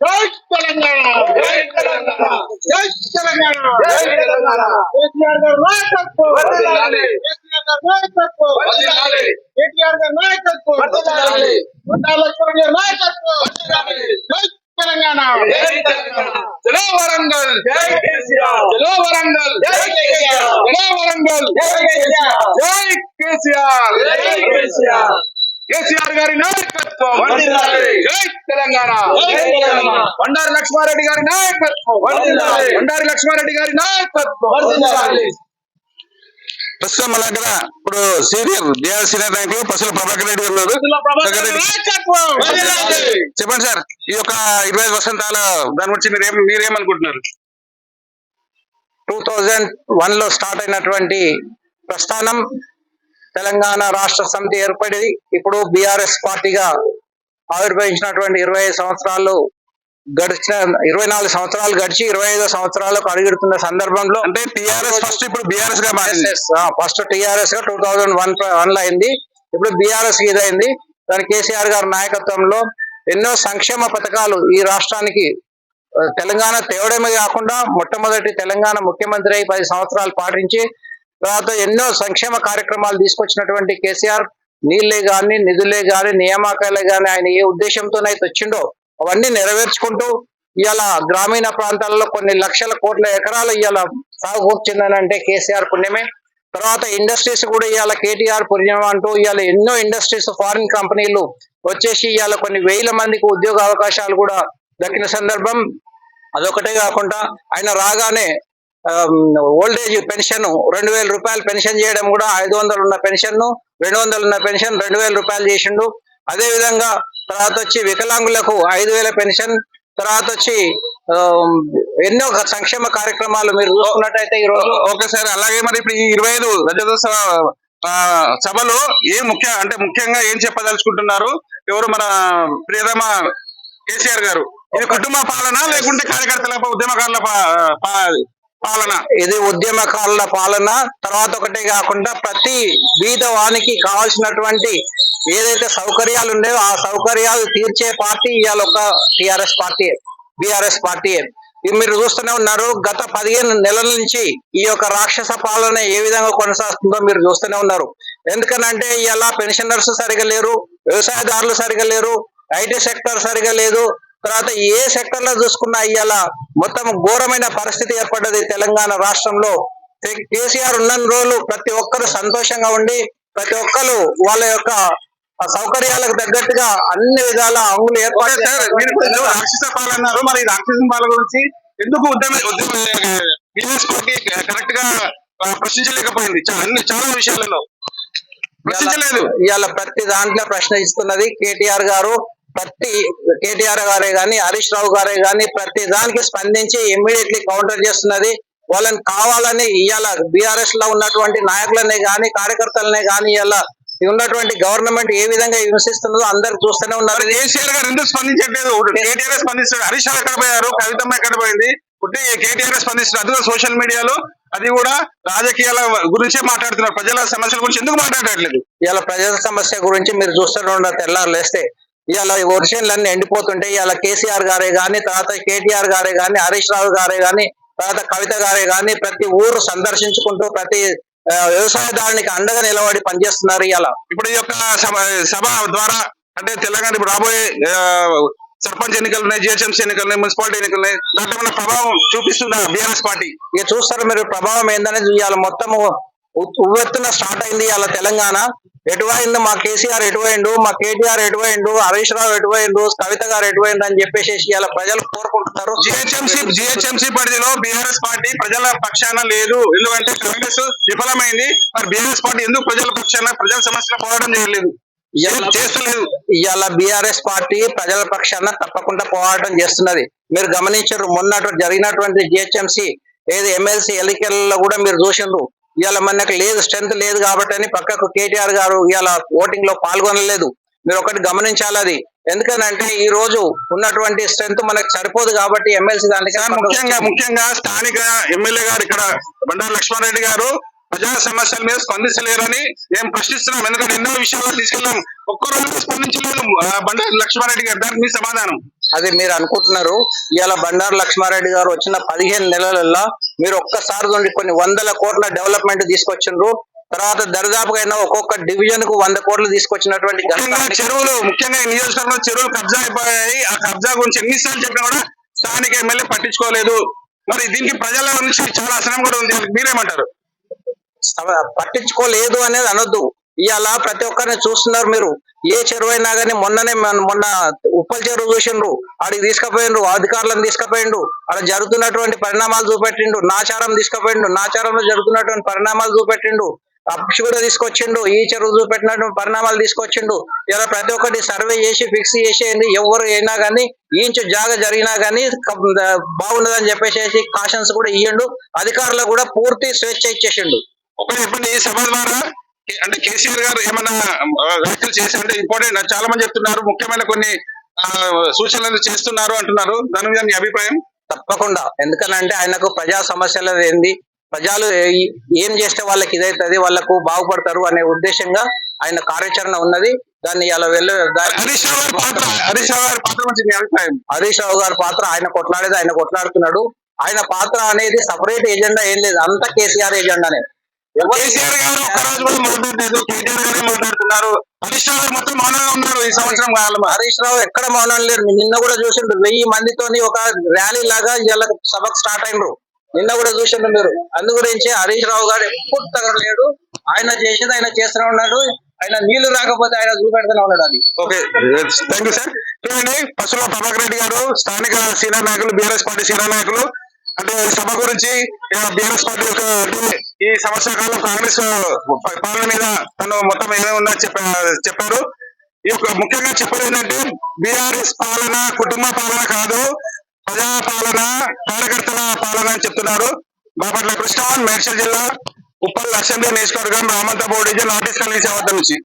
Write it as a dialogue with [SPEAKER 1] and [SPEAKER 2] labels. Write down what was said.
[SPEAKER 1] జై తెలంగాణ
[SPEAKER 2] జై తెలంగాణ
[SPEAKER 1] జై తెలంగాణ
[SPEAKER 2] జై తెలంగాణ
[SPEAKER 1] కేసీఆర్ గారి నాయకత్వం
[SPEAKER 2] వర్ధిల్లాలి.
[SPEAKER 1] కేసీఆర్ గారి నాయకత్వం
[SPEAKER 2] వర్ధిల్లాలి.
[SPEAKER 1] కేటీఆర్ గారి నాయకత్వం
[SPEAKER 2] వర్ధిల్లాలి.
[SPEAKER 1] కొండా లక్ష్మణ్ గారి నాయకత్వం
[SPEAKER 2] వర్ధిల్లాలి.
[SPEAKER 1] జై తెలంగాణ
[SPEAKER 2] జై తెలంగాణ
[SPEAKER 1] జలో వరంగల్
[SPEAKER 2] జై కేసీఆర్.
[SPEAKER 1] జలో వరంగల్
[SPEAKER 2] జై కేసీఆర్.
[SPEAKER 1] జలో వరంగల్
[SPEAKER 2] జై కేసీఆర్.
[SPEAKER 1] జై కేసీఆర్.
[SPEAKER 2] జై కేసీఆర్.
[SPEAKER 1] కేసీఆర్ గారి నాయకత్వం. జై తెలంగాణ. బండారు లక్ష్మారెడ్డి గారి నాయకత్వం. బండారు లక్ష్మారెడ్డి గారి నాయకత్వం.
[SPEAKER 3] ప్రస్తుతం మన దగ్గర ఇప్పుడు సీనియర్ బీఆర్ సీనియర్ నాయకులు పసుల ప్రభాకర్ రెడ్డి ఉన్నారు. చెప్పండి సార్ ఈ యొక్క ఇరవై ఐదు వసంతాల దాని గురించి మీరు మీరేమనుకుంటున్నారు? టూ థౌజండ్ వన్లో స్టార్ట్ అయినటువంటి ప్రస్థానం తెలంగాణ రాష్ట్ర సమితి ఏర్పడి ఇప్పుడు బీఆర్ఎస్ పార్టీగా ఆవిర్భవించినటువంటి ఇరవై ఐదు సంవత్సరాలు గడిచిన ఇరవై నాలుగు సంవత్సరాలు గడిచి ఇరవై ఐదో సంవత్సరాలకు అడుగుతున్న సందర్భంలో అంటే టిఆర్ఎస్ ఫస్ట్ ఇప్పుడు బీఆర్ఎస్గా మారింది. ఫస్ట్ టిఆర్ఎస్గా టూ థౌజండ్ వన్ వన్లో అయింది. ఇప్పుడు బీఆర్ఎస్ ఇదైంది. దాని కేసీఆర్ గారి నాయకత్వంలో ఎన్నో సంక్షేమ పథకాలు ఈ రాష్ట్రానికి తెలంగాణ తేవడమే కాకుండా మొట్టమొదటి తెలంగాణ ముఖ్యమంత్రి అయి పది సంవత్సరాలు పాటించి తర్వాత ఎన్నో సంక్షేమ కార్యక్రమాలు తీసుకొచ్చినటువంటి కేసీఆర్ నీళ్ళే గాని నిధులే గాని నియామకాలే గాని ఆయన ఏ ఉద్దేశంతోనైతే వచ్చిండో అవన్నీ నెరవేర్చుకుంటూ ఇవాళ గ్రామీణ ప్రాంతాలలో కొన్ని లక్షల కోట్ల ఎకరాలు ఇవాళ సాగు వచ్చిందని కేసీఆర్ పుణ్యమే. తర్వాత ఇండస్ట్రీస్ కూడా ఇవాళ కేటీఆర్ పుణ్యం అంటూ ఇవాళ ఎన్నో ఇండస్ట్రీస్ ఫారిన్ కంపెనీలు వచ్చేసి ఇవాళ కొన్ని వేల మందికి ఉద్యోగ అవకాశాలు కూడా దక్కిన సందర్భం. అదొకటే కాకుండా ఆయన రాగానే ఓల్డ్ ఏజ్ పెన్షన్ రెండు వేల రూపాయలు పెన్షన్ చేయడం కూడా ఐదు వందలు ఉన్న పెన్షన్ రెండు వందలు ఉన్న పెన్షన్ రెండు వేల రూపాయలు చేసిండు. అదే విధంగా తర్వాత వచ్చి వికలాంగులకు ఐదు వేల పెన్షన్ తర్వాత వచ్చి ఎన్నో సంక్షేమ కార్యక్రమాలు మీరు చూసుకున్నట్టయితే ఈ రోజు.
[SPEAKER 4] Okay sir. అలాగే మరి ఇప్పుడు ఈ ఇరవై ఐదు రజతోత్సవ సభలో ఏం ముఖ్య అంటే ముఖ్యంగా ఏం చెప్పదలుచుకుంటున్నారు? ఎవరు మన ప్రియతమ కేసీఆర్ గారు? ఇది కుటుంబ పాలన లేకుంటే కార్యకర్తల ఉద్యమకారుల పాలన.
[SPEAKER 3] ఇది ఉద్యమకారుల పాలన. తర్వాత ఒకటే కాకుండా ప్రతి బీద వానికి కావాల్సినటువంటి ఏదైతే సౌకర్యాలు ఉన్నాయో ఆ సౌకర్యాలు తీర్చే పార్టీ ఇవాళ ఒక టిఆర్ఎస్ పార్టీ బిఆర్ఎస్ పార్టీ. ఇది మీరు చూస్తూనే ఉన్నారు. గత పదిహేను నెలల నుంచి ఈ యొక్క రాక్షస పాలన ఏ విధంగా కొనసాగుతుందో మీరు చూస్తూనే ఉన్నారు. ఎందుకనంటే ఇలా పెన్షనర్స్ సరిగా లేరు వ్యవసాయదారులు సరిగా లేరు ఐటీ సెక్టర్ సరిగా లేదు. తర్వాత ఏ సెక్టర్లో చూసుకున్నా ఇవాళ మొత్తం ఘోరమైన పరిస్థితి ఏర్పడ్డది తెలంగాణ రాష్ట్రంలో. కేసీఆర్ ఉన్న రోజులు ప్రతి ఒక్కరు సంతోషంగా ఉండి ప్రతి ఒక్కరు వాళ్ళ యొక్క సౌకర్యాలకు తగ్గట్టుగా అన్ని విధాల అంగులు ఏర్పాటు
[SPEAKER 4] రాక్షస పాలన అన్నారు మరి రాక్షస పాలన గురించి ఎందుకు ఉద్యమ ఉద్యమ బిజినెస్ పార్టీ కరెక్ట్గా ప్రశ్నించలేకపోయింది. అన్ని చాలా విషయాలలో. ప్రశ్నించలేదు.
[SPEAKER 3] ఇవాళ ప్రతి దాంట్లో ప్రశ్న ఇస్తున్నది కేటీఆర్ గారు. ప్రతి కేటీఆర్ గారే గాని హరీష్ రావు గారే గాని ప్రతి దానికి స్పందించి ఇమ్మీడియట్లీ కౌంటర్ చేస్తున్నది. వాళ్ళని కావాలని ఇవాళ బీఆర్ఎస్లో ఉన్నటువంటి నాయకులనే గాని కార్యకర్తలనే గాని ఇవాళ ఉన్నటువంటి గవర్నమెంట్ ఏ విధంగా హింసిస్తుందో అందరు చూస్తూనే ఉన్నారు.
[SPEAKER 4] కేసీఆర్ గారు ఎందుకు స్పందించట్లేదు? కేటీఆర్ స్పందిస్తాడు హరీష్ రావు ఎక్కడ పోయారు? కవితమ్మ ఎక్కడ పోయింది? పుట్టి కేటీఆర్ స్పందిస్తారు అది కూడా సోషల్ మీడియాలో అది కూడా రాజకీయాల గురించే మాట్లాడుతున్నారు. ప్రజల సమస్యల గురించి ఎందుకు మాట్లాడట్లేదు?
[SPEAKER 3] ఇవాళ ప్రజల సమస్య గురించి మీరు చూస్తూనే ఉండరు తెల్లారు లేస్తే. ఇవాళ వర్షన్లన్నీ ఎండిపోతుంటే ఇవాళ కేసీఆర్ గారే గాని తర్వాత కేటీఆర్ గారే గాని హరీష్ రావు గారే గాని తర్వాత కవిత గారే గాని ప్రతి ఊరు సందర్శించుకుంటూ ప్రతి వ్యవసాయదారునికి అండగా నిలబడి పనిచేస్తున్నారు ఇవాళ
[SPEAKER 4] ఇప్పుడు ఈ యొక్క సభ ద్వారా అంటే తెలంగాణ ఇప్పుడు రాబోయే సర్పంచ్ ఎన్నికలు ఉన్నాయి జిహెచ్ఎంసీ ఎన్నికలు ఉన్నాయి మున్సిపాలిటీ ఎన్నికలు ఉన్నాయి దాంట్లో ప్రభావం చూపిస్తుందా బీఆర్ఎస్ పార్టీ?
[SPEAKER 3] ఇక చూస్తారు మీరు ప్రభావం ఏందనేది ఇవాళ మొత్తం ఉవ్వెత్తున స్టార్ట్ అయింది ఇవాళ తెలంగాణ. ఎటువైండు మా కేసీఆర్ ఎటువైండు మా కేటీఆర్ ఎటువైండు హరీష్ రావు ఎటువైండు కవిత గారు ఎటువైండు అని చెప్పేసి ఇవాళ ప్రజలు కోరుకుంటున్నారు.
[SPEAKER 4] జిహెచ్ఎంసీ జిహెచ్ఎంసీ పరిధిలో బీఆర్ఎస్ పార్టీ ప్రజల పక్షాన లేదు. ఎందుకంటే కాంగ్రెస్ విఫలమైంది. మరి బీఆర్ఎస్ పార్టీ ఎందుకు ప్రజల పక్షాన ప్రజల సమస్యల పోరాటం చేయలేదు?
[SPEAKER 3] ఇవాళ-
[SPEAKER 4] చేస్తలేదు?
[SPEAKER 3] ఇవాళ బీఆర్ఎస్ పార్టీ ప్రజల పక్షాన తప్పకుండా పోరాటం చేస్తున్నది. మీరు గమనించారు మొన్న జరిగినటువంటి జిహెచ్ఎంసీ ఏది ఎమ్మెల్సీ ఎన్నికల్లో కూడా మీరు చూసిండ్రు. ఇవాళ మనకు లేదు స్ట్రెంత్ లేదు కాబట్టి అని పక్కకు కేటీఆర్ గారు ఇవాళ ఓటింగ్లో పాల్గొనలేదు. మీరు ఒకటి గమనించాలి అది. ఎందుకనంటే ఈ రోజు ఉన్నటువంటి స్ట్రెంత్ మనకు సరిపోదు కాబట్టి ఎమ్మెల్సీ దానికి
[SPEAKER 4] ముఖ్యంగా ముఖ్యంగా స్థానిక ఎమ్మెల్యే గారు ఇక్కడ బండారు లక్ష్మారెడ్డి గారు ప్రజా సమస్యల మీద స్పందించలేరని మేము ప్రశ్నిస్తున్నాం. ఎందుకంటే ఎన్నో విషయాలు తీసుకెళ్ళాం. ఒక్కరోజు స్పందించలేదు బండారు లక్ష్మారెడ్డి గారు. దానికి మీ సమాధానం?
[SPEAKER 3] అది మీరు అనుకుంటున్నారు. ఇవాళ బండారు లక్ష్మారెడ్డి గారు వచ్చిన పదిహేను నెలలలో మీరు ఒక్కసారి నుండి కొన్ని వందల కోట్ల డెవలప్మెంట్ తీసుకొచ్చిండ్రు. తర్వాత దరిదాపుగా అయినా ఒక్కొక్క డివిజన్కు వంద కోట్లు తీసుకొచ్చినటువంటి.
[SPEAKER 4] చెరువులు ముఖ్యంగా ఈ నియోజకవర్గంలో చెరువులు కబ్జా అయిపోయాయి. ఆ కబ్జా గురించి ఎన్నిసార్లు చెప్పినా కూడా స్థానిక ఎమ్మెల్యే పట్టించుకోలేదు. మరి దీనికి ప్రజల నుంచి చాలా అసహనం కూడా ఉంది మీరేమంటారు?
[SPEAKER 3] పట్టించుకోలేదు అనేది అనొద్దు. ఇవాళ ప్రతి ఒక్కరిని చూస్తున్నారు మీరు. ఏ చెరువు అయినా కానీ మొన్ననే మొన్న ఉప్పల్ చెరువు చూసిండ్రు. ఆడికి తీసుకుపోయిండ్రు అధికారులను తీసుకుపోయిండు అక్కడ జరుగుతున్నటువంటి పరిణామాలు చూపెట్టిండు నాచారం తీసుకుపోయిండు నాచారంలో జరుగుతున్నటువంటి పరిణామాలు చూపెట్టిండు అప్స్ కూడా తీసుకొచ్చిండు ఈ చెరువు చూపెట్టినటువంటి పరిణామాలు తీసుకొచ్చిండు ఇలా ప్రతి ఒక్కటి సర్వే చేసి ఫిక్స్ చేసేయండి. ఎవరు అయినా కానీ ఈంచు జాగ జరిగినా కానీ బాగుండదని చెప్పేసి కాషన్స్ కూడా ఇయ్యండు. అధికారులకు కూడా పూర్తి స్వేచ్ఛ ఇచ్చేసిండు.
[SPEAKER 4] ఒక చెప్పండి ఈ సభ ద్వారా అంటే కేసీఆర్ గారు ఏమన్నా వ్యాఖ్యలు చేసి అంటే ఇంపార్టెంట్ చాలా మంది చెప్తున్నారు ముఖ్యమైన కొన్ని సూచనలు చేస్తున్నారు అంటున్నారు. దాని మీద మీ అభిప్రాయం?
[SPEAKER 3] తప్పకుండా. ఎందుకనంటే ఆయనకు ప్రజా సమస్యలు ఏంది? ప్రజలు ఏ- చేస్తే వాళ్ళకి ఇదైతుంది? వాళ్ళకు బాగుపడతారు అనే ఉద్దేశంగా ఆయన కార్యాచరణ ఉన్నది. దాన్ని ఇలా వెళ్ళి
[SPEAKER 4] హరీష్ రావు గారి పాత్ర హరీష్ రావు గారి పాత్ర మీ అభిప్రాయం?
[SPEAKER 3] హరీష్ రావు గారి పాత్ర ఆయన కొట్లాడేది ఆయన కొట్లాడుతున్నాడు. ఆయన పాత్ర అనేది సపరేట్ ఎజెండా ఏం లేదు. అంతా కేసీఆర్ ఎజెండానే
[SPEAKER 4] కేసీఆర్ గారు కూడా మాట్లాడలేదు. కేటీఆర్ గారే మాట్లాడుతున్నారు. హరీష్ రావు గారు మొత్తం మౌనంగా ఉన్నారు ఈ సంవత్సరం కాలం.
[SPEAKER 3] హరీష్ రావు ఎక్కడ మౌనం లేరు? నిన్న కూడా చూసిండ్రు. వెయ్యి మందితోని ఒక ర్యాలీ లాగా ఇలా సభకు స్టార్ట్ అయినరు. నిన్న కూడా చూసిండ్రు మీరు. అందు గురించి హరీష్ రావు గారు ఎప్పుడు తగలలేడు ఆయన చేసేది ఆయన చేస్తూనే ఉన్నాడు. ఆయన నీళ్ళు రాకపోతే ఆయన చూపెడుతూనే ఉన్నాడు అది.
[SPEAKER 4] ఓకే. థ్యాంక్ యూ సార్ చూడండి పశువుల ప్రభాకర్ రెడ్డి గారు స్థానిక సీనియర్ నాయకులు బీఆర్ఎస్ పార్టీ సీనియర్ నాయకులు అంటే సభ గురించి బీఆర్ఎస్ పార్టీ యొక్క ఈ సంవత్సర కాలం కాంగ్రెస్ ప- పాలన మీద తను మొత్తం ఏమేమి ఉందని చెప్ప చెప్పారు. ఈ యొక్క ముఖ్యంగా చెప్పేది ఏంటంటే బీఆర్ఎస్ పాలన కుటుంబ పాలన కాదు ప్రజా పాలన కార్యకర్తల పాలన అని చెప్తున్నారు. బాపట్ల కృష్ణ మేడ్చల్ జిల్లా ఉప్పల్ అసెంబ్లీ నియోజకవర్గం రామంతపూడి జిల్లా ఆర్టీస్ కాలనీ వద్ద నుంచి.